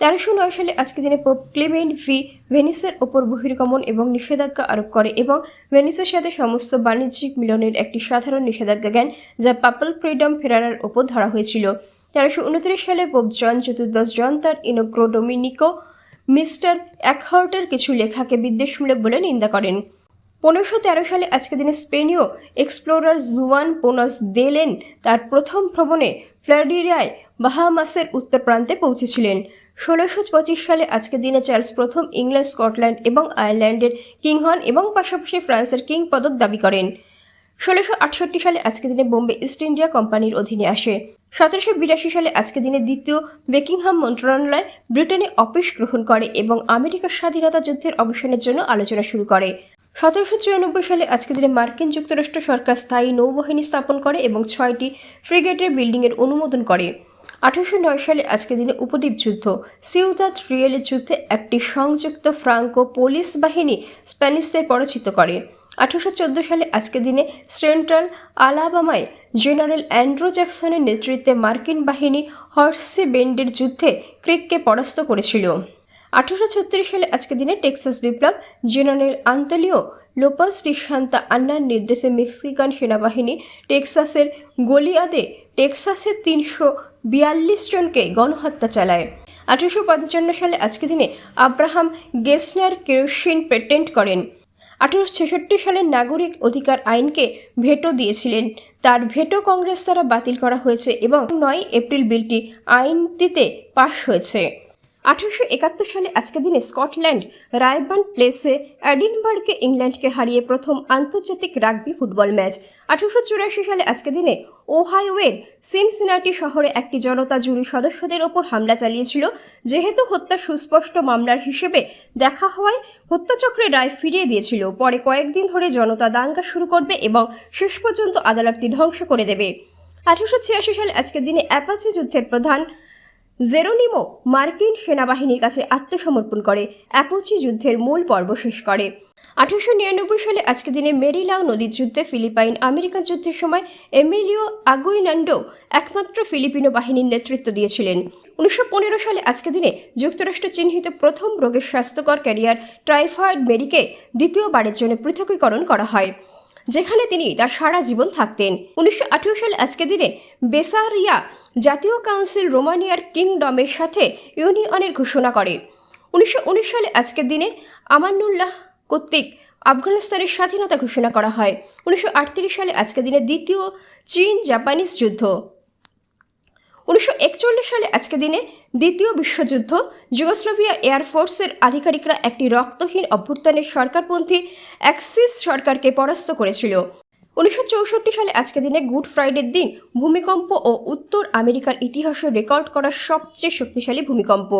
তেরোশো নয় সালে আজকের দিনে পোপ ক্লেমেন্ট ভি ভেনিসের ওপর বহির্গমন এবং নিষেধাজ্ঞা আরোপ করে এবং ভেনিসের সাথে সমস্ত বাণিজ্যিক মিলনের একটি সাধারণ নিষেধাজ্ঞা জ্ঞান যা পাপল ফ্রিডম ফেরারার ওপর ধরা হয়েছিল। তেরোশো উনত্রিশ সালে পোপ জন চতুর্দশ জন তার ইনোগ্রো ডোমিনিকো মিস্টার অ্যাকহার্টের কিছু লেখাকে বিদ্বেষমূলক বলে নিন্দা করেন। পনেরোশো তেরো সালে আজকের দিনে স্পেনীয় এক্সপ্লোরার জুয়ান পোনস দেলেন তার প্রথম ভ্রমণে ফ্লারিডায় বাহামাসের উত্তর প্রান্তে পৌঁছেছিলেন। ষোলোশো পঁচিশ সালে আজকের দিনে চার্লস প্রথম ইংল্যান্ড, স্কটল্যান্ড এবং আয়ারল্যান্ডের কিং হন এবং পাশাপাশি ফ্রান্সের কিং পদক দাবি করেন। ষোলোশো আটষট্টি সালে আজকের দিনে বোম্বে ইস্ট ইন্ডিয়া কোম্পানির অধীনে আসে। সতেরোশো বিরাশি সালে আজকের দিনে দ্বিতীয় বেকিংহাম মন্ত্রণালয় ব্রিটেনে অফিস গ্রহণ করে এবং আমেরিকার স্বাধীনতা যুদ্ধের অবসানের জন্য আলোচনা শুরু করে। সতেরোশো চুরানব্বই সালে আজকের দিনে মার্কিন যুক্তরাষ্ট্র সরকার স্থায়ী নৌবাহিনী স্থাপন করে এবং ছয়টি ফ্রিগেটের বিল্ডিংয়ের অনুমোদন করে। আঠারোশো নয় সালে আজকের দিনে উপদ্বীপ যুদ্ধ। সিউদাত রিয়েলের যুদ্ধে একটি সংযুক্ত ফ্রাঙ্কো পুলিশ বাহিনী স্প্যানিশদের পরাজিত করে। আঠারোশো চোদ্দ সালে আজকের দিনে সেন্ট্রাল আলাবামায় জেনারেল অ্যান্ড্রু জ্যাকসনের নেতৃত্বে মার্কিন বাহিনী হর্সি বেন্ডের যুদ্ধে ক্রিককে পরাস্ত করেছিল। আঠারোশো ছত্রিশ সালে আজকের দিনে টেক্সাস বিপ্লব general Antonio Lopez de Santa আন্নার নির্দেশে মেক্সিকান সেনাবাহিনী টেক্সাসের গলিয়াদে টেক্সাসের তিনশো বিয়াল্লিশ জনকে গণহত্যা চালায়। আঠারোশো পঞ্চান্ন সালে আজকের দিনে আব্রাহাম গেসনার কেরোসিন পেটেন্ট করেন। আঠারোশো ছেষট্টি সালের নাগরিক অধিকার আইনকে ভেটো দিয়েছিলেন। তার ভেটো কংগ্রেস দ্বারা বাতিল করা হয়েছে এবং নয় এপ্রিল বিলটি আইনটিতে পাশ হয়েছে। আঠারোশো একাত্তর সালে আজকের দিনে স্কটল্যান্ড রায়বান প্লেসে অ্যাডিনবার্গকে ইংল্যান্ডকে হারিয়ে প্রথম আন্তর্জাতিক রাগবি ফুটবল ম্যাচ। আঠারোশো চুরাশি সালে আজকের দিনে ওহাইওয়ের সিনসিনাটি শহরে একটি জনতা জুরি সদস্যদের ওপর হামলা চালিয়েছিল, যেহেতু হত্যা সুস্পষ্ট মামলার হিসেবে দেখা হওয়ায় হত্যাচক্রের রায় ফিরিয়ে দিয়েছিল। পরে কয়েকদিন ধরে জনতা দাঙ্গা শুরু করবে এবং শেষ পর্যন্ত আদালতটি ধ্বংস করে দেবে। আঠারোশো ছিয়াশি সালে আজকের দিনে অ্যাপাচি যুদ্ধের প্রধান জেরোনিমো মার্কিন সেনাবাহিনীর কাছে আত্মসমর্পণ করে। অ্যাপোচি যুদ্ধের মূল পর্ব শেষ করে। আঠারোশো নিরানব্বই সালে আজকের দিনে মেরিলাও নদীর যুদ্ধে ফিলিপাইন আমেরিকান যুদ্ধের সময় এমিলিও আগুইনান্ডো একমাত্র ফিলিপিনো বাহিনীর নেতৃত্ব দিয়েছিলেন। উনিশশো পনেরো সালে আজকের দিনে যুক্তরাষ্ট্র চিহ্নিত প্রথম রোগের স্বাস্থ্যকর ক্যারিয়ার ট্রাইফয়েড মেরিকে দ্বিতীয়বারের জন্য পৃথকীকরণ করা হয়, যেখানে তিনি তার সারা জীবন থাকতেন। উনিশশো আঠেরো সালে আজকের দিনে বেসারিয়া জাতীয় কাউন্সিল রোমানিয়ার কিংডমের সাথে ইউনিয়নের ঘোষণা করে। উনিশশো উনিশ সালে আজকের দিনে আমানুল্লাহ কর্তৃক আফগানিস্তানের স্বাধীনতা ঘোষণা করা হয়। উনিশশো আটত্রিশ সালে আজকের দিনে দ্বিতীয় চীন জাপানিজ যুদ্ধ। উনিশশো একচল্লিশ সালে আজকে দিনে দ্বিতীয় বিশ্বযুদ্ধ। যুগোস্লোভিয়া এয়ারফোর্সের আধিকারিকরা একটি রক্তহীন অভ্যুত্থানের সরকারপন্থী অ্যাক্সিস সরকারকে পরাস্ত করেছিল। উনিশশো চৌষট্টি সালে আজকে দিনে গুড ফ্রাইডের দিন ভূমিকম্প ও উত্তর আমেরিকার ইতিহাসে রেকর্ড করা সবচেয়ে শক্তিশালী ভূমিকম্প।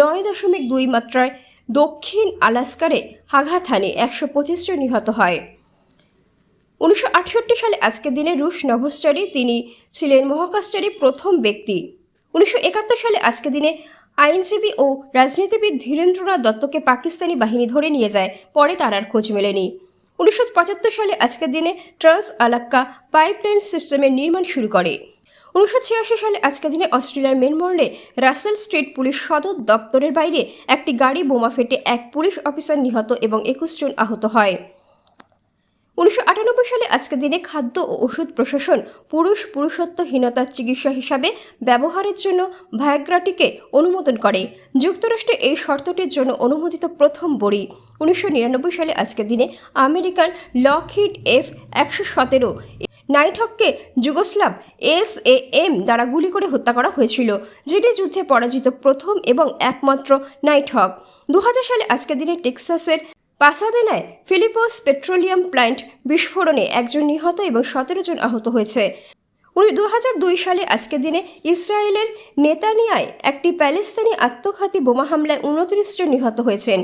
নয় দশমিক দুই মাত্রায় দক্ষিণ আলাস্কারে আঘাত হানে একশো পঁচিশ জন নিহত হয়। উনিশশো আটষট্টি সালে আজকের দিনে রুশ নভোস্টারি তিনি ছিলেন মহাকাশচারী প্রথম ব্যক্তি। উনিশশো একাত্তর সালে আজকের দিনে আইনজীবী ও রাজনীতিবিদ ধীরেন্দ্রনাথ দত্তকে পাকিস্তানি বাহিনী ধরে নিয়ে যায়, পরে তার আর খোঁজ মেলেনি। উনিশশো পঁচাত্তর সালে আজকের দিনে ট্রান্স আলাক্কা পাইপলাইন সিস্টেমের নির্মাণ শুরু করে। উনিশশো ছিয়াশি সালে আজকের দিনে অস্ট্রেলিয়ার মেলবোর্নে রাসেল স্ট্রিট পুলিশ সদর দপ্তরের বাইরে একটি গাড়ি বোমা ফেটে এক পুলিশ অফিসার নিহত এবং একুশ জন আহত হয়। উনিশশো আটানব্বই সালে আজকের দিনে খাদ্য ও ওষুধ প্রশাসন পুরুষ পুরুষত্বহীনতার চিকিৎসা হিসাবে ব্যবহারের জন্য ভায়াগ্রাটিকে অনুমোদন করে। যুক্তরাষ্ট্রে এই শর্তটির জন্য অনুমোদিত প্রথম বড়ি। উনিশশো নিরানব্বই সালে আজকের দিনে আমেরিকান লকহিড এফ একশো সতেরো নাইটহককে যুগোস্লাভ এস এ এম দ্বারা গুলি করে হত্যা করা হয়েছিল, যেটি যুদ্ধে পরাজিত প্রথম এবং একমাত্র নাইটহক। দু সালে আজকের দিনে টেক্সাসের পাসাদেনায় ফিলিপোস পেট্রোলিয়াম প্ল্যান্ট বিস্ফোরণে একজন নিহত এবং সতেরো জন আহত হয়েছে। উনি দু দুই সালে আজকের দিনে ইসরায়েলের নেতানিয়ায় একটি প্যালেস্তানি আত্মঘাতী বোমা হামলায় উনত্রিশ জন নিহত হয়েছেন।